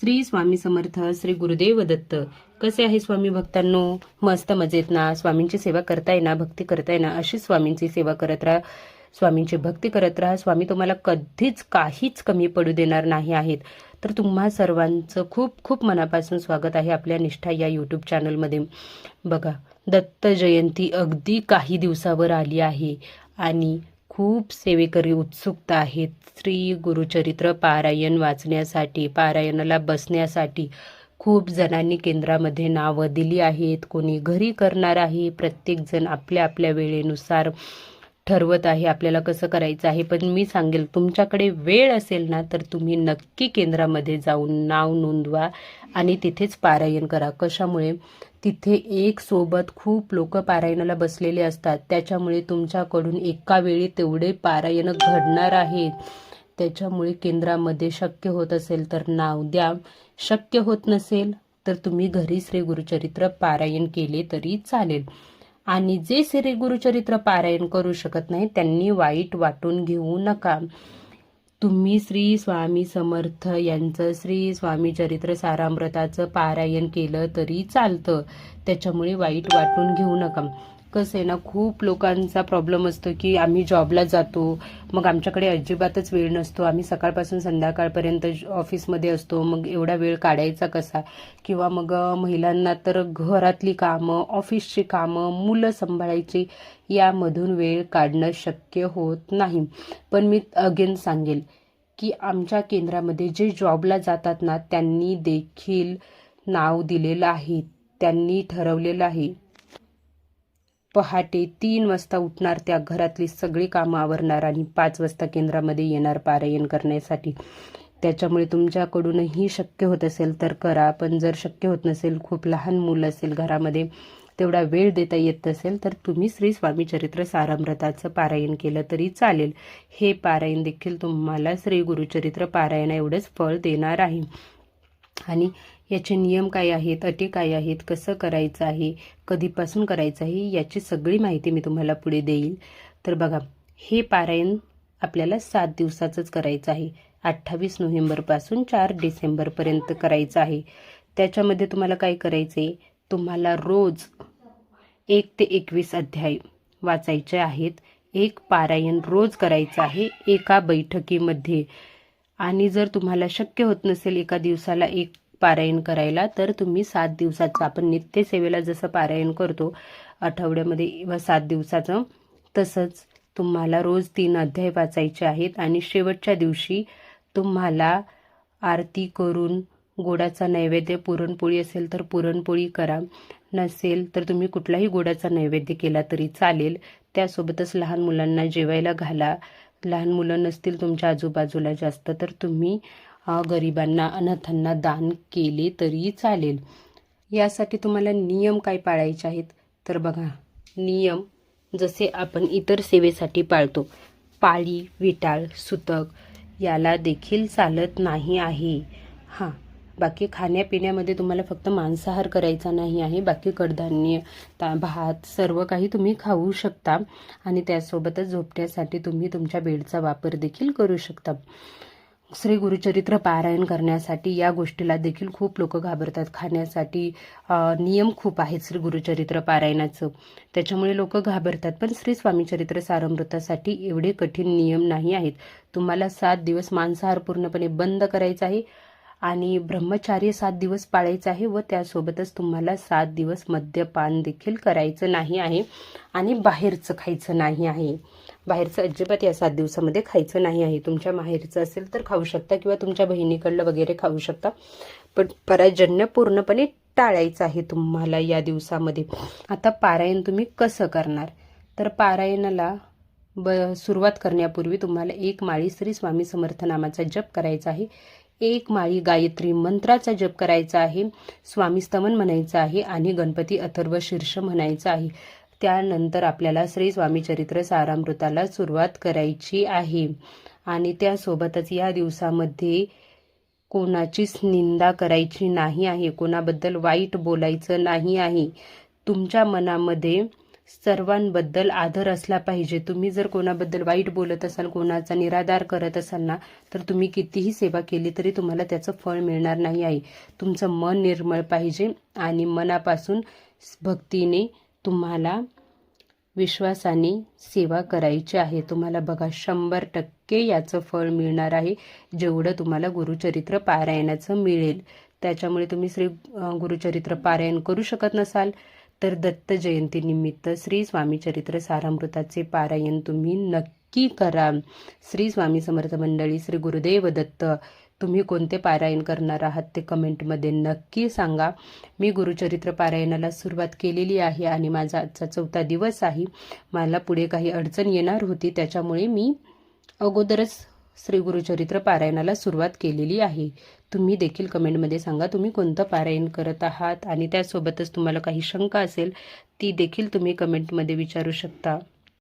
श्री स्वामी समर्थ श्री गुरुदेव दत्त. कसे आहे स्वामी भक्तांनो? मस्त मजेत ना? स्वामींची सेवा करताय ना? भक्ती करताय ना? अशी स्वामींची सेवा करत राहा. स्वामींची भक्ती करत राहा. स्वामी तुम्हाला कधीच काहीच कमी पडू देणार नाही आहेत. तर तुम्हा सर्वांचं खूप खूप मनापासून स्वागत आहे आपल्या निष्ठा या यूट्यूब चॅनलमध्ये बघा दत्त जयंती अगदी काही दिवसावर आली आहे. आणि खूप सेवेकरी उत्सुकता आहेत. श्री गुरुचरित्र पारायण वाचण्यासाठी पारायणाला बसण्यासाठी खूप जणांनी केंद्रामध्ये नावं दिली आहेत. कोणी घरी करणार आहे प्रत्येकजण आपल्या आपल्या वेळेनुसार ठरवत आहे आपल्याला कसं करायचं आहे. पण मी सांगेल तुमच्याकडे वेळ असेल ना तर तुम्ही नक्की केंद्रामध्ये जाऊन नाव नोंदवा आणि तिथेच पारायण करा. कशामुळे? तिथे एक सोबत खूप लोक पारायणाला बसलेले असतात. त्याच्यामुळे तुमच्याकडून एका वेळी तेवढे पारायण घडणार आहेत. त्याच्यामुळे केंद्रामध्ये शक्य होत असेल तर नाव द्या. शक्य होत नसेल तर तुम्ही घरी श्री गुरुचरित्र पारायण केले तरी चालेल. आणि जे श्री गुरुचरित्र पारायण करू शकत नाही त्यांनी वाईट वाटून घेऊ नका. तुम्ही श्री स्वामी समर्थ यांचं श्री स्वामी चरित्र सारामृताचं पारायण केलं तरी चालतं. त्याच्यामुळे वाईट वाटून घेऊ नका. कसं आहे ना खूप लोकांचा प्रॉब्लेम असतो की आम्ही जॉबला जातो मग आमच्याकडे अजिबातच वेळ नसतो. आम्ही सकाळपासून संध्याकाळपर्यंत ऑफिसमध्ये असतो मग एवढा वेळ काढायचा कसा? किंवा मग महिलांना तर घरातली कामं ऑफिसची कामं मुलं सांभाळायची यामधून वेळ काढणं शक्य होत नाही. पण मी अगेन सांगेल की आमच्या केंद्रामध्ये जे जॉबला जातात ना त्यांनी देखील नाव दिलेलं आहे त्यांनी ठरवलेलं आहे. पहाटे तीन वाजता उठणार त्या घरातली सगळी कामं आवरणार आणि पाच वाजता केंद्रामध्ये येणार पारायण करण्यासाठी. त्याच्यामुळे तुमच्याकडूनही शक्य होत असेल तर करा पण जर शक्य होत नसेल खूप लहान मुलं असेल घरामध्ये तेवढा वेळ देता येत नसेल तर तुम्ही श्री स्वामी चरित्र सारामृताचं पारायण केलं तरी चालेल. हे पारायण देखील तुम्हाला श्री गुरुचरित्र पारायण एवढंच फळ देणार आहे. आणि याचे नियम काय आहेत अटी काय आहेत कसं करायचं आहे कधीपासून करायचं आहे याची सगळी माहिती मी तुम्हाला पुढे देईल. तर बघा हे पारायण आपल्याला सात दिवसाचंच करायचं आहे. अठ्ठावीस नोव्हेंबरपासून चार डिसेंबरपर्यंत करायचं आहे. त्याच्यामध्ये तुम्हाला काय करायचं आहे तुम्हाला रोज एक ते एकवीस अध्याय वाचायचे आहेत. एक पारायण रोज करायचं आहे एका बैठकीमध्ये. आणि जर तुम्हाला शक्य होत नसेल एका दिवसाला एक पारायण करायला तर तुम्ही सात दिवसाचं आपण नित्यसेवेला जसं पारायण करतो आठवड्यामध्ये व सात दिवसाचं तसंच तुम्हाला रोज तीन अध्याय वाचायचे आहेत आणि शेवटच्या दिवशी तुम्हाला आरती करून गोडाचा नैवेद्य पुरणपोळी असेल तर पुरणपोळी करा. नसेल तर तुम्ही कुठलाही गोडाचा नैवेद्य केला तरी चालेल. त्यासोबतच लहान मुलांना जेवायला घाला. लहान मुलं नसतील तुमच्या आजूबाजूला जास्त तर तुम्ही गरिबांना अनाथांना दान केले तरी चालेल. यासाठी तुम्हाला नियम काय पाळायचे आहेत? तर बघा नियम जसे आपण इतर सेवेसाठी पाळतो. पाळी विटाळ सुतक याला देखील चालत नाही आहे. हां बाकी खाण्यापिण्यामध्ये तुम्हाला फक्त मांसाहार करायचा नाही आहे. बाकी कडधान्य ता भात सर्व काही तुम्ही खाऊ शकता आणि त्यासोबतच झोपण्यासाठी तुम्ही तुमच्या बेडचा वापर देखील करू शकता. श्री गुरुचरित्र पारायण करण्यासाठी या गोष्टीला देखील खूप लोक घाबरतात. खाण्यासाठी नियम खूप आहेत श्री गुरुचरित्र पारायणाचं. त्याच्यामुळे लोक घाबरतात. पण श्री स्वामीचरित्र सारमृतासाठी सारामृतासाठी एवढे कठीण नियम नाही आहेत. तुम्हाला सात दिवस मांसाहार पूर्णपणे बंद करायचा आहे आणि ब्रह्मचार्य सात दिवस पाळायचं आहे व त्यासोबतच तुम्हाला सात दिवस मद्यपान देखील करायचं नाही आहे आणि बाहेरचं खायचं नाही आहे. बाहेरचं अजिबात या सात दिवसामध्ये खायचं नाही आहे. तुमच्या माहेरचं असेल तर खाऊ शकता किंवा तुमच्या बहिणीकडलं वगैरे खाऊ शकता. पण पराजन्य पूर्णपणे टाळायचं आहे तुम्हाला या दिवसामध्ये. आता पारायण तुम्ही कसं करणार? तर पारायणाला ब सुरुवात करण्यापूर्वी तुम्हाला एक माळी श्री स्वामी समर्थ नामाचा जप करायचा आहे. एक माळी गायत्री मंत्राचा जप करायचा आहे. स्वामी स्तवन म्हणायचं आहे आणि गणपती अथर्व शीर्ष म्हणायचं आहे. त्यानंतर आपल्याला श्री स्वामीचरित्र सारामृताला सुरुवात करायची आहे. आणि त्यासोबतच या दिवसामध्ये कोणाचीच निंदा करायची नाही आहे. कोणाबद्दल वाईट बोलायचं नाही आहे. तुमच्या मनामध्ये सर्वांबद्दल आदर असला पाहिजे. तुम्ही जर कोणाबद्दल वाईट बोलत असाल कोणाचा निराधार करत असाल ना तर तुम्ही कितीही सेवा केली तरी तुम्हाला त्याचं फळ मिळणार नाही आहे. तुमचं मन निर्मळ पाहिजे आणि मनापासून भक्तीने तुम्हाला विश्वासाने सेवा करायची आहे. तुम्हाला बघा शंभर टक्के याचं फळ मिळणार आहे. जेवढं तुम्हाला गुरुचरित्र पारायणाचं मिळेल. त्याच्यामुळे तुम्ही श्री गुरुचरित्र पारायण करू शकत नसाल. तर दत्त जयंतीनिमित्त श्री स्वामी चरित्र सारामृताचे पारायण तुम्ही नक्की करा. श्री स्वामी समर्थ मंडळी श्री गुरुदेव दत्त तुम्ही कोणते पारायण करणार आहात ते कमेंटमध्ये नक्की सांगा. मी गुरुचरित्र पारायणाला सुरुवात केलेली आहे आणि माझा आजचा चौथा दिवस आहे. मला पुढे काही अडचण येणार होती त्याच्यामुळे मी अगोदरच श्री गुरुचरित्र पारायणाला सुरुवात केलेली आहे. तुम्ही देखील कमेंटमध्ये सांगा तुम्ही कोणतं पारायण करत आहात आणि त्यासोबतच तुम्हाला काही शंका असेल ती देखील तुम्ही कमेंटमध्ये विचारू शकता.